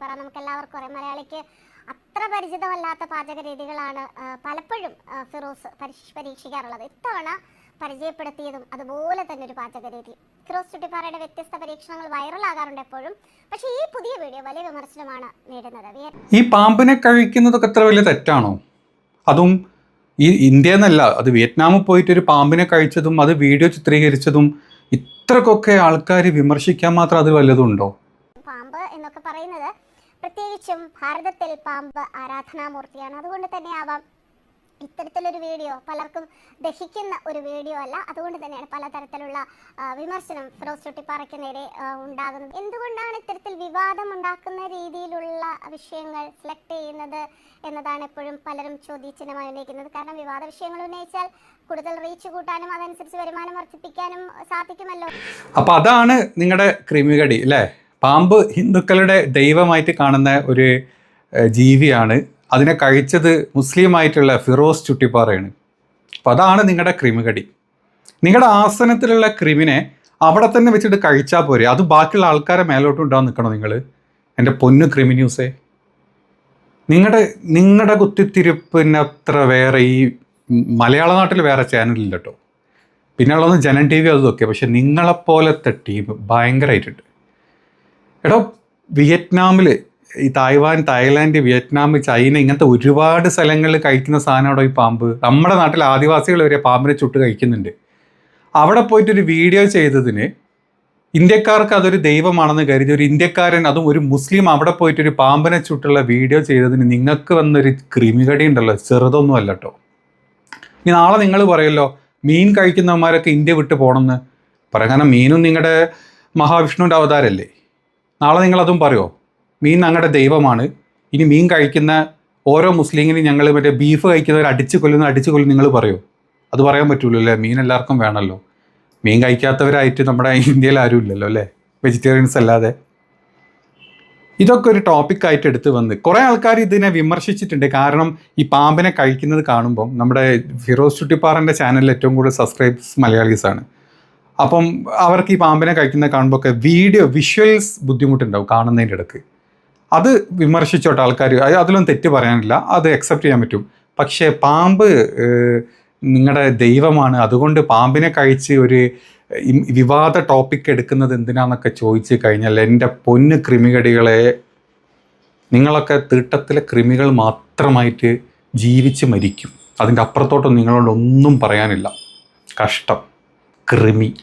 പറ. നമുക്ക് എല്ലാവർക്കും അറിയാം. മലയാളിക്ക് അത്ര പരിചിതമല്ലാത്ത പാചക രീതികളാണ് പലപ്പോഴും ഫിറോസ് പരീക്ഷിക്കാറുള്ളത്. ഇത്തവണ പരിചയപ്പെടുത്തിയതും അതുപോലെ തന്നെ ഒരു പാചക രീതി ഫിറോസ് ചുട്ടിപ്പാറയുടെ വ്യത്യസ്ത പരീക്ഷണങ്ങൾ വൈറലാകാറുണ്ട് എപ്പോഴും. പക്ഷേ ഈ പുതിയ വീഡിയോ വലിയ വിമർശനമാണ് നേടുന്നത്. ഈ പാമ്പിനെ കഴിക്കുന്നതൊക്കെ എത്ര വലിയ തെറ്റാണോ? അതും ഈ ഇന്ത്യ എന്നല്ല അത് വിയറ്റ്നാമിൽ പോയിട്ട് ഒരു പാമ്പിനെ കഴിച്ചതും അത് വീഡിയോ ചിത്രീകരിച്ചതും ഇത്രക്കൊക്കെ ആൾക്കാർ വിമർശിക്കാൻ മാത്രം അത് വല്ലതുണ്ടോ പാമ്പ് എന്നൊക്കെ പറയുന്നത് പ്രത്യേകിച്ചും ഭാരതത്തിൽ പാമ്പ് ആരാധനാമൂർത്തിയാണ്. അതുകൊണ്ട് തന്നെ ആവാം ഇത്തരത്തിലൊരു വീഡിയോ. പലർക്കും ദഹിക്കുന്ന ഒരു വീഡിയോ അല്ല. അതുകൊണ്ട് തന്നെയാണ് പലതരത്തിലുള്ള വിമർശനം ഫിറോസ് ചുട്ടിപ്പാറയ്ക്ക് നേരെ ഉണ്ടാകുന്നത്. എന്തുകൊണ്ടാണ് ഇത്തരത്തിൽ വിവാദം ഉണ്ടാക്കുന്ന രീതിയിലുള്ള വിഷയങ്ങൾ സെലക്ട് ചെയ്യുന്നത് എന്നതാണ് എപ്പോഴും പലരും ചോദ്യചിഹ്നമായി ഉന്നയിക്കുന്നത്. കാരണം വിവാദ വിഷയങ്ങൾ ഉന്നയിച്ചാൽ കൂടുതൽ റീച്ച് കൂട്ടാനും അതനുസരിച്ച് വരുമാനം വർദ്ധിപ്പിക്കാനും സാധിക്കുമല്ലോ. അപ്പൊ അതാണ് നിങ്ങളുടെ ക്രിമികടി അല്ലേ? പാമ്പ് ഹിന്ദുക്കളുടെ ദൈവമായിട്ട് കാണുന്ന ഒരു ജീവിയാണ്. അതിനെ കഴിച്ചത് മുസ്ലിമായിട്ടുള്ള ഫിറോസ് ചുട്ടിപ്പാറയാണ്. അപ്പോൾ അതാണ് നിങ്ങളുടെ ക്രിമികടി. നിങ്ങളുടെ ആസനത്തിലുള്ള ക്രിമിനെ അവിടെ തന്നെ വെച്ചിട്ട് കഴിച്ചാൽ പോരെ. അത് ബാക്കിയുള്ള ആൾക്കാരെ മേലോട്ട് ഉണ്ടാകാൻ നിൽക്കണോ നിങ്ങൾ എന്റെ പൊന്നു ക്രിമി ന്യൂസേ. നിങ്ങളുടെ നിങ്ങളുടെ കുത്തിത്തിരിപ്പിനത്ര വേറെ ഈ മലയാള നാട്ടിൽ വേറെ ചാനലില്ല കേട്ടോ പിന്നെ ഉള്ളതൊന്ന് ജനൻ ടി വി അതൊക്കെ പക്ഷെ നിങ്ങളെപ്പോലത്തെ ടീം ഭയങ്കരമായിട്ടുണ്ട് എടോ വിയറ്റ്നാമിൽ ഈ തായ്വാൻ തായ്ലാൻഡ് വിയറ്റ്നാം ചൈന ഇങ്ങനത്തെ ഒരുപാട് സ്ഥലങ്ങളിൽ കഴിക്കുന്ന സാധനമാണോ ഈ പാമ്പ്. നമ്മുടെ നാട്ടിൽ ആദിവാസികൾ വരെ പാമ്പിനെ ചുട്ട് കഴിക്കുന്നുണ്ട്. അവിടെ പോയിട്ടൊരു വീഡിയോ ചെയ്തതിന് ഇന്ത്യക്കാർക്ക് അതൊരു ദൈവമാണെന്ന് കരുതി. ഒരു ഇന്ത്യക്കാരൻ അതും ഒരു മുസ്ലിം അവിടെ പോയിട്ട് ഒരു പാമ്പിനെ ചുട്ടുള്ള വീഡിയോ ചെയ്തതിന് നിങ്ങൾക്ക് വന്നൊരു ക്രിമികടി ഉണ്ടല്ലോ. ചെറുതൊന്നും അല്ല കേട്ടോ ഇനി നാളെ നിങ്ങൾ പറയല്ലോ മീൻ കഴിക്കുന്നവന്മാരൊക്കെ ഇന്ത്യ വിട്ട് പോകണമെന്ന് പറയാം കാരണം മീനും നിങ്ങളുടെ മഹാവിഷ്ണുവിന്റെ അവതാരമല്ലേ നാളെ നിങ്ങളതും പറയുമോ മീൻ ഞങ്ങളുടെ ദൈവമാണ്. ഇനി മീൻ കഴിക്കുന്ന ഓരോ മുസ്ലിങ്ങിനും ഞങ്ങൾ മറ്റേ ബീഫ് കഴിക്കുന്നവർ അടിച്ചു കൊല്ലുന്ന അടിച്ചു കൊല്ലും നിങ്ങൾ പറയുമോ അത് പറയാൻ പറ്റുള്ളൂ അല്ലേ മീൻ എല്ലാവർക്കും വേണമല്ലോ മീൻ കഴിക്കാത്തവരായിട്ട് നമ്മുടെ ഇന്ത്യയിൽ ആരും ഇല്ലല്ലോ അല്ലേ? വെജിറ്റേറിയൻസ് അല്ലാതെ. ഇതൊക്കെ ഒരു ടോപ്പിക്കായിട്ട് എടുത്ത് വന്ന് കുറേ ആൾക്കാർ ഇതിനെ വിമർശിച്ചിട്ടുണ്ട്. കാരണം ഈ പാമ്പിനെ കഴിക്കുന്നത് കാണുമ്പം നമ്മുടെ ഫിറോസ് ചുട്ടിപ്പാറന്റെ ചാനലിൽ ഏറ്റവും കൂടുതൽ സബ്സ്ക്രൈബ്സ് മലയാളീസാണ്. അപ്പം അവർക്ക് ഈ പാമ്പിനെ കഴിക്കുന്ന കാണുമ്പോൾ ഒക്കെ വീഡിയോ വിഷ്വൽസ് ബുദ്ധിമുട്ടുണ്ടാവും കാണുന്നതിന്റെ ഇടയ്ക്ക്. അത് വിമർശിച്ചോട്ടെ ആൾക്കാർ അതിലൊന്നും തെറ്റ് പറയാനില്ല. അത് അക്സെപ്റ്റ് ചെയ്യാൻ പറ്റും. പക്ഷേ പാമ്പ് നിങ്ങളുടെ ദൈവമാണ്. അതുകൊണ്ട് പാമ്പിനെ കഴിച്ച് ഒരു വിവാദ ടോപ്പിക് എടുക്കുന്നത് എന്തിനാന്നൊക്കെ ചോദിച്ച് കഴിഞ്ഞാൽ എന്റെ പൊന്ന് ക്രിമികടികളെ നിങ്ങളൊക്കെ തീട്ടത്തിലെ ക്രിമികൾ മാത്രമായിട്ട് ജീവിച്ച് മരിക്കും. അതിന്റെ അപ്പുറത്തോട്ടൊന്നും നിങ്ങളോട് ഒന്നും പറയാനില്ല. കഷ്ടം. കൃമി.